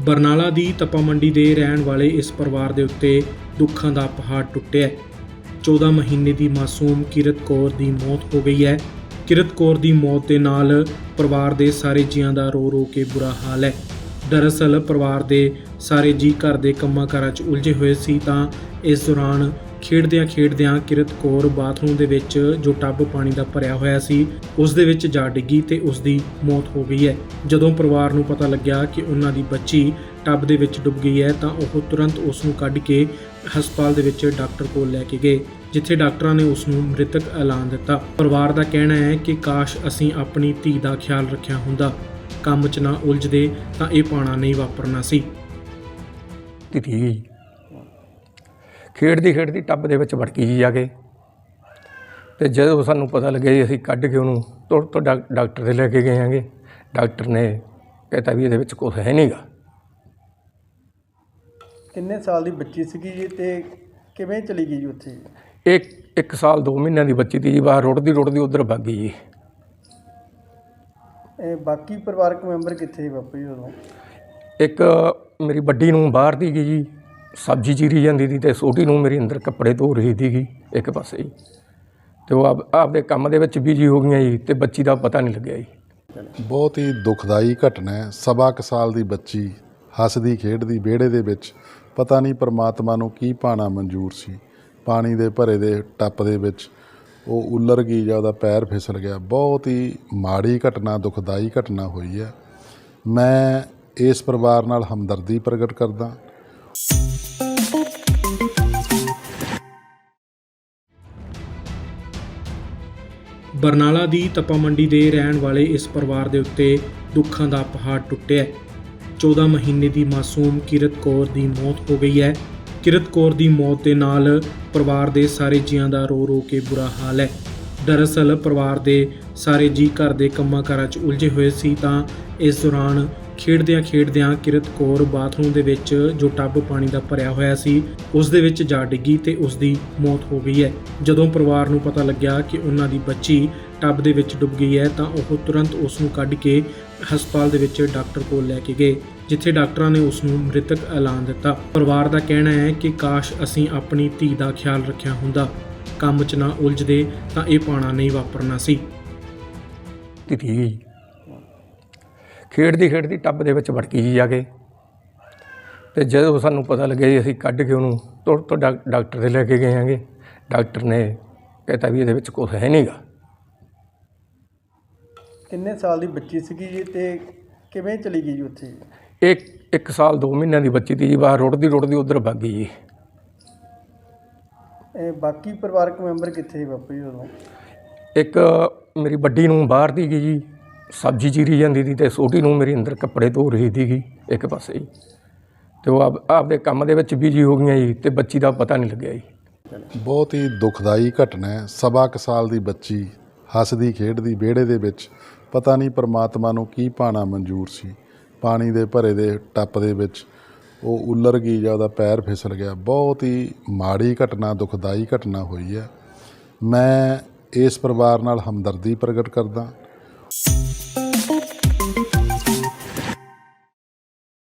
ਬਰਨਾਲਾ ਦੀ ਤਪਾ ਮੰਡੀ ਦੇ ਰਹਿਣ ਵਾਲੇ ਇਸ ਪਰਿਵਾਰ ਦੇ ਉੱਤੇ ਦੁੱਖਾਂ ਦਾ ਪਹਾੜ ਟੁੱਟਿਆ ਹੈ। 14 ਮਹੀਨੇ ਦੀ ਮਾਸੂਮ ਕਿਰਤ ਕੌਰ ਦੀ ਮੌਤ ਹੋ ਗਈ ਹੈ। ਕਿਰਤ ਕੌਰ ਦੀ ਮੌਤ ਦੇ ਨਾਲ ਪਰਿਵਾਰ ਦੇ ਸਾਰੇ ਜੀਆਂ ਦਾ ਰੋ ਰੋ ਕੇ ਬੁਰਾ ਹਾਲ ਹੈ। ਦਰਅਸਲ ਪਰਿਵਾਰ ਦੇ ਸਾਰੇ ਜੀ ਘਰ ਦੇ ਕੰਮਾਂ ਕਾਰਾਂ 'ਚ ਉਲਝੇ ਹੋਏ ਸੀ ਤਾਂ ਇਸ ਦੌਰਾਨ ਖੇਡਦਿਆਂ ਖੇਡਦਿਆਂ ਕਿਰਤ ਕੌਰ ਬਾਥਰੂਮ ਦੇ ਵਿੱਚ ਜੋ ਟੱਬ ਪਾਣੀ ਦਾ ਭਰਿਆ ਹੋਇਆ ਸੀ, ਉਸ ਦੇ ਵਿੱਚ ਜਾ ਡਿੱਗੀ ਤੇ ਉਸ ਦੀ ਮੌਤ ਹੋ ਗਈ ਹੈ। ਜਦੋਂ ਪਰਿਵਾਰ ਨੂੰ ਪਤਾ ਲੱਗਿਆ ਕਿ ਉਹਨਾਂ ਦੀ ਬੱਚੀ ਟੱਬ ਦੇ ਵਿੱਚ ਡੁੱਬ ਗਈ ਹੈ, ਤਾਂ ਉਹ ਤੁਰੰਤ ਉਸ ਨੂੰ ਕੱਢ ਕੇ ਹਸਪਤਾਲ ਦੇ ਵਿੱਚ ਡਾਕਟਰ ਕੋਲ ਲੈ ਕੇ ਗਏ, ਜਿੱਥੇ ਡਾਕਟਰਾਂ ਨੇ ਉਸ ਨੂੰ ਮ੍ਰਿਤਕ ਐਲਾਨ ਦਿੱਤਾ। ਪਰਿਵਾਰ ਦਾ ਕਹਿਣਾ ਹੈ ਕਿ ਕਾਸ਼ ਅਸੀਂ ਆਪਣੀ ਧੀ ਦਾ ਖਿਆਲ ਰੱਖਿਆ ਹੁੰਦਾ, ਕੰਮ 'ਚ ਨਾ ਉਲਝਦੇ ਤਾਂ ਇਹ ਪਾਣਾ ਨਹੀਂ ਵਾਪਰਨਾ ਸੀ। ਧੀ ਖੇਡਦੀ ਖੇਡਦੀ ਟੱਬ ਦੇ ਵਿੱਚ ਵੜਕੀ ਜੀ ਜਾ ਕੇ। ਤੇ ਜਦੋਂ ਸਾਨੂੰ ਪਤਾ ਲੱਗਿਆ ਜੀ ਅਸੀਂ ਕੱਢ ਕੇ ਉਹਨੂੰ ਤੁਰ ਤੋਂ ਡਾਕ- ਡਾਕਟਰ ਦੇ ਲੈ ਕੇ ਗਏ ਆਂਗੇ ਡਾਕਟਰ ਨੇ ਕਹਤਾ ਵੀ ਇਹਦੇ ਵਿੱਚ ਕੁਝ ਹੈ ਨਹੀਂਗਾ ਕਿੰਨੇ ਸਾਲ ਦੀ ਬੱਚੀ ਸੀਗੀ ਜੀ ਤੇ ਕਿਵੇਂ ਚਲੀ ਗਈ ਜੀ ਉੱਥੇ? ਇੱਕ ਇੱਕ ਸਾਲ 2 ਮਹੀਨਿਆਂ ਦੀ ਬੱਚੀ ਤੀ ਜੀ ਬਾਹਰ ਰੁੜਦੀ ਰੁੜਦੀ ਉਧਰ ਭੱਗ ਗਈ ਜੀ। ਇਹ ਬਾਕੀ ਪਰਿਵਾਰਕ ਮੈਂਬਰ ਕਿੱਥੇ ਸੀ ਬਾਪੂ ਜੀ ਉਦੋਂ? ਇੱਕ ਮੇਰੀ ਵੱਡੀ ਨੂੰ ਬਾਹਰ ਦੀ ਗਈ ਜੀ। ਸਬਜ਼ੀ ਚੀਰੀ ਜਾਂਦੀ ਸੀ ਤੇ ਛੋਟੀ ਨੂੰ ਮੇਰੀ ਅੰਦਰ ਕੱਪੜੇ ਧੋ ਰਹੀ ਸੀਗੀ, ਇੱਕ ਪਾਸੇ ਜੀ ਤੇ ਉਹ ਆਪ, ਆਪਦੇ ਕੰਮ ਦੇ ਵਿੱਚ ਬਿਜ਼ੀ ਹੋ ਗਈਆਂ ਜੀ ਤੇ ਬੱਚੀ ਦਾ ਪਤਾ ਨਹੀਂ ਲੱਗਿਆ ਜੀ। ਬਹੁਤ ਹੀ ਦੁਖਦਾਈ ਘਟਨਾ ਹੈ। ਸਵਾ ਕੁ ਸਾਲ ਦੀ ਬੱਚੀ ਹੱਸਦੀ, ਖੇਡਦੀ, ਵਿਹੜੇ ਦੇ ਵਿੱਚ ਪਤਾ ਨਹੀਂ ਪਰਮਾਤਮਾ ਨੂੰ ਕੀ ਪਾਣਾ ਮਨਜ਼ੂਰ ਸੀ। ਪਾਣੀ ਦੇ ਭਰੇ ਦੇ ਟੱਪ ਦੇ ਵਿੱਚ ਉਹ ਉੱਲਰ ਗਈ ਜਾਂ ਉਹਦਾ ਪੈਰ ਫਿਸਲ ਗਿਆ। ਬਹੁਤ ਹੀ ਮਾੜੀ ਘਟਨਾ, ਦੁਖਦਾਈ ਘਟਨਾ ਹੋਈ ਹੈ। ਮੈਂ ਇਸ ਪਰਿਵਾਰ ਨਾਲ ਹਮਦਰਦੀ ਪ੍ਰਗਟ ਕਰਦਾ। ਬਰਨਾਲਾ ਦੀ ਤਪਾ ਮੰਡੀ ਦੇ ਰਹਿਣ ਵਾਲੇ ਇਸ ਪਰਿਵਾਰ ਦੇ ਉੱਤੇ ਦੁੱਖਾਂ ਦਾ ਪਹਾੜ ਟੁੱਟਿਆ ਹੈ। 14 ਮਹੀਨੇ ਦੀ ਮਾਸੂਮ ਕਿਰਤ ਕੌਰ ਦੀ ਮੌਤ ਹੋ ਗਈ ਹੈ। ਕਿਰਤ ਕੌਰ ਦੀ ਮੌਤ ਦੇ ਨਾਲ ਪਰਿਵਾਰ ਦੇ ਸਾਰੇ ਜੀਆਂ ਦਾ ਰੋ ਰੋ ਕੇ ਬੁਰਾ ਹਾਲ ਹੈ। ਦਰਅਸਲ ਪਰਿਵਾਰ ਦੇ ਸਾਰੇ ਜੀ ਘਰ ਦੇ ਕੰਮਾਂ ਕਾਰਾਂ 'ਚ ਉਲਝੇ ਹੋਏ ਸੀ ਤਾਂ ਇਸ ਦੌਰਾਨ ਖੇਡਦਿਆਂ ਖੇਡਦਿਆਂ ਕਿਰਤ ਕੌਰ ਬਾਥਰੂਮ ਦੇ ਵਿੱਚ ਜੋ ਟੱਬ ਪਾਣੀ ਦਾ ਭਰਿਆ ਹੋਇਆ ਸੀ, ਉਸ ਦੇ ਵਿੱਚ ਜਾ ਡਿੱਗੀ ਤੇ ਉਸ ਦੀ ਮੌਤ ਹੋ ਗਈ ਹੈ। ਜਦੋਂ ਪਰਿਵਾਰ ਨੂੰ ਪਤਾ ਲੱਗਿਆ ਕਿ ਉਹਨਾਂ ਦੀ ਬੱਚੀ ਟੱਬ ਦੇ ਵਿੱਚ ਡੁੱਬ ਗਈ ਹੈ, ਤਾਂ ਉਹ ਤੁਰੰਤ ਉਸ ਨੂੰ ਕੱਢ ਕੇ ਹਸਪਤਾਲ ਦੇ ਵਿੱਚ ਡਾਕਟਰ ਕੋਲ ਲੈ ਕੇ ਗਏ, ਜਿੱਥੇ ਡਾਕਟਰਾਂ ਨੇ ਉਸ ਨੂੰ ਮ੍ਰਿਤਕ ਐਲਾਨ ਦਿੱਤਾ। ਪਰਿਵਾਰ ਦਾ ਕਹਿਣਾ ਹੈ ਕਿ ਕਾਸ਼ ਅਸੀਂ ਆਪਣੀ ਧੀ ਦਾ ਖਿਆਲ ਰੱਖਿਆ ਹੁੰਦਾ, ਕੰਮ 'ਚ ਨਾ ਉਲਝਦੇ ਤਾਂ ਇਹ ਪਾਣਾ ਨਹੀਂ ਵਾਪਰਨਾ ਸੀ। ਧੀ ਖੇਡਦੀ ਖੇਡਦੀ ਟੱਬ ਦੇ ਵਿੱਚ ਵੜਕੀ ਜੀ ਜਾ ਕੇ। ਤੇ ਜਦੋਂ ਸਾਨੂੰ ਪਤਾ ਲੱਗਿਆ ਜੀ ਅਸੀਂ ਕੱਢ ਕੇ ਉਹਨੂੰ ਤੁਰ ਤੋਂ ਡਾਕ- ਡਾਕਟਰ ਦੇ ਲੈ ਕੇ ਗਏ ਆਂਗੇ ਡਾਕਟਰ ਨੇ ਕਹਤਾ ਵੀ ਇਹਦੇ ਵਿੱਚ ਕੁਝ ਹੈ ਨਹੀਂਗਾ ਕਿੰਨੇ ਸਾਲ ਦੀ ਬੱਚੀ ਸੀਗੀ ਜੀ ਤੇ ਕਿਵੇਂ ਚਲੀ ਗਈ ਜੀ ਉੱਥੇ? ਇੱਕ ਇੱਕ ਸਾਲ 2 ਮਹੀਨਿਆਂ ਦੀ ਬੱਚੀ ਤੀ ਜੀ ਬਾਹਰ ਰੁੜਦੀ ਰੁੜਦੀ ਉਧਰ ਭੱਗ ਗਈ ਜੀ। ਇਹ ਬਾਕੀ ਪਰਿਵਾਰਕ ਮੈਂਬਰ ਕਿੱਥੇ ਸੀ ਬਾਪੂ ਜੀ ਉਦੋਂ? ਇੱਕ ਮੇਰੀ ਵੱਡੀ ਨੂੰ ਬਾਹਰ ਦੀ ਗਈ ਜੀ। ਸਬਜ਼ੀ ਚੀਰੀ ਜਾਂਦੀ ਸੀ ਤੇ ਛੋਟੀ ਨੂੰ ਮੇਰੀ ਅੰਦਰ ਕੱਪੜੇ ਧੋ ਰਹੀ ਸੀਗੀ, ਇੱਕ ਪਾਸੇ ਜੀ ਤੇ ਉਹ ਆਪ ਆਪਦੇ ਕੰਮ ਦੇ ਵਿੱਚ ਬਿਜ਼ੀ ਹੋ ਗਈਆਂ ਜੀ ਤੇ ਬੱਚੀ ਦਾ ਪਤਾ ਨਹੀਂ ਲੱਗਿਆ ਜੀ। ਬਹੁਤ ਹੀ ਦੁਖਦਾਈ ਘਟਨਾ ਹੈ। ਸਵਾ ਕੁ ਸਾਲ ਦੀ ਬੱਚੀ ਹੱਸਦੀ, ਖੇਡਦੀ, ਵਿਹੜੇ ਦੇ ਵਿੱਚ ਪਤਾ ਨਹੀਂ ਪਰਮਾਤਮਾ ਨੂੰ ਕੀ ਪਾਣਾ ਮਨਜ਼ੂਰ ਸੀ। ਪਾਣੀ ਦੇ ਭਰੇ ਦੇ ਟੱਪ ਦੇ ਵਿੱਚ ਉਹ ਉੱਲਰ ਗਈ ਜਾਂ ਉਹਦਾ ਪੈਰ ਫਿਸਲ ਗਿਆ। ਬਹੁਤ ਹੀ ਮਾੜੀ ਘਟਨਾ, ਦੁਖਦਾਈ ਘਟਨਾ ਹੋਈ ਹੈ। ਮੈਂ ਇਸ ਪਰਿਵਾਰ ਨਾਲ ਹਮਦਰਦੀ ਪ੍ਰਗਟ ਕਰਦਾ।